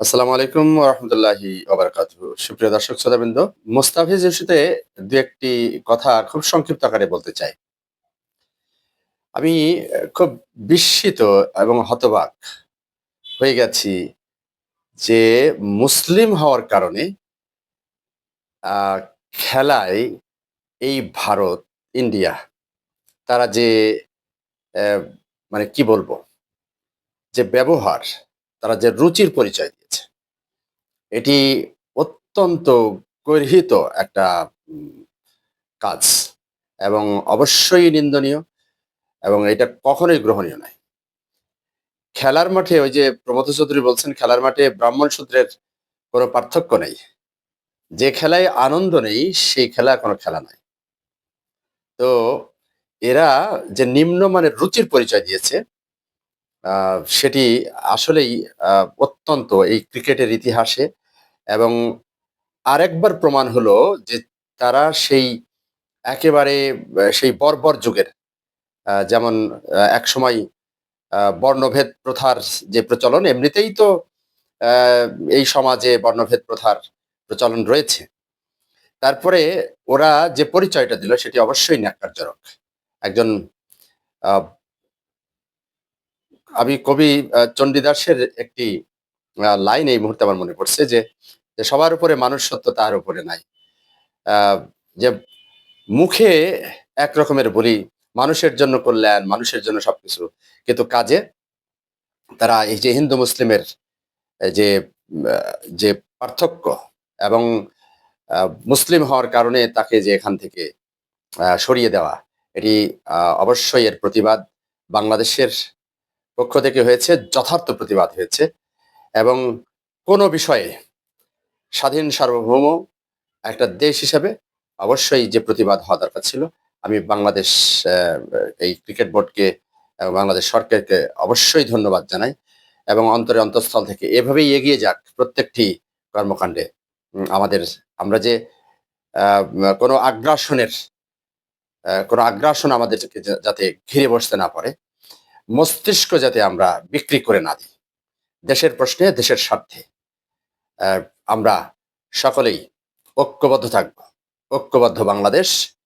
আসসালামু আলাইকুম রহমতুল্লাহি ওবরাকাত সুপ্রিয় দর্শক, শ্রোতাবৃন্দ, মোস্তাফিজ ইস্যুতে দু একটি কথা খুব সংক্ষিপ্ত আকারে বলতে চাই। আমি খুব বিস্মিত এবং হতবাক হয়ে গেছি যে মুসলিম হওয়ার কারণে খেলায় এই ভারত, ইন্ডিয়া, তারা যে মানে কি বলব, যে ব্যবহার তারা যে রুচির পরিচয় দিয়েছে। এটি অত্যন্ত গর্হিত একটা কাজ এবং অবশ্যই নিন্দনীয় এবং এটা কখনোই গ্রহণীয় নয়। খেলার মাঠে ওই যে প্রমথ চৌধুরী বলছেন, খেলার মাঠে ব্রাহ্মণ সূত্রের কোনো পার্থক্য নেই। যে খেলায় আনন্দ নেই, সেই খেলা কোনো খেলা নয়। তো এরা যে নিম্নমানের রুচির পরিচয় দিয়েছে সেটি আসলেই অত্যন্ত এই ক্রিকেটের ইতিহাসে। এবং আরেকবার প্রমাণ হলো যে তারা সেই একেবারে সেই বর্বর যুগের যেমন একসময় বর্ণভেদ প্রথার যে প্রচলন, এমনিতেই তো এই সমাজে বর্ণভেদ প্রথার প্রচলন রয়েছে। তারপরে ওরা যে পরিচয়টা দিল, সেটি অবশ্যই ন্যাক্কারজনক। একজন আমি কবি চণ্ডীদাসের একটি লাইন এই মুহূর্তে আমার মনে পড়ছে যে যে সবার উপরে মানুষ সত্য তার উপরে নাই। যে মুখে এক রকমের বলি, মানুষের জন্য কল্যাণ, মানুষের জন্য সবকিছু। কিন্তু কাজে তারা এই যে হিন্দু মুসলিমের যে যে পার্থক্য এবং মুসলিম হওয়ার কারণে তাকে যে এখান থেকে সরিয়ে দেওয়া, এটি অবশ্যই এর প্রতিবাদ বাংলাদেশের পক্ষ থেকে হয়েছে, যথার্থ প্রতিবাদ হয়েছে এবং কোনো বিষয়ে স্বাধীন সার্বভৌম একটা দেশ হিসেবে অবশ্যই যে প্রতিবাদ হওয়া দরকার ছিল, আমি বাংলাদেশ এই ক্রিকেট বোর্ডকে এবং বাংলাদেশ সরকারকে অবশ্যই ধন্যবাদ জানাই এবং অন্তরে অন্তঃস্থল থেকে এভাবেই এগিয়ে যাক প্রত্যেকটি কর্মকাণ্ডে। আমাদের, আমরা যে কোনো আগ্রাসনের কোনো আগ্রাসন আমাদেরকে যাতে ঘিরে বসতে না পারে মস্তিষ্ক যাতে আমরা বিক্রি করে না দিই। দেশের প্রশ্নে, দেশের স্বার্থে। আমরা সকলেই ঐক্যবদ্ধ থাকব। ঐক্যবদ্ধ বাংলাদেশ,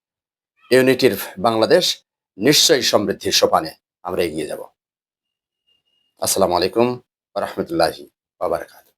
ইউনিটির বাংলাদেশ নিশ্চয়ই সমৃদ্ধির সোপানে আমরা এগিয়ে যাব। আসসালামু আলাইকুম রহমতুল্লাহি বাবারকাত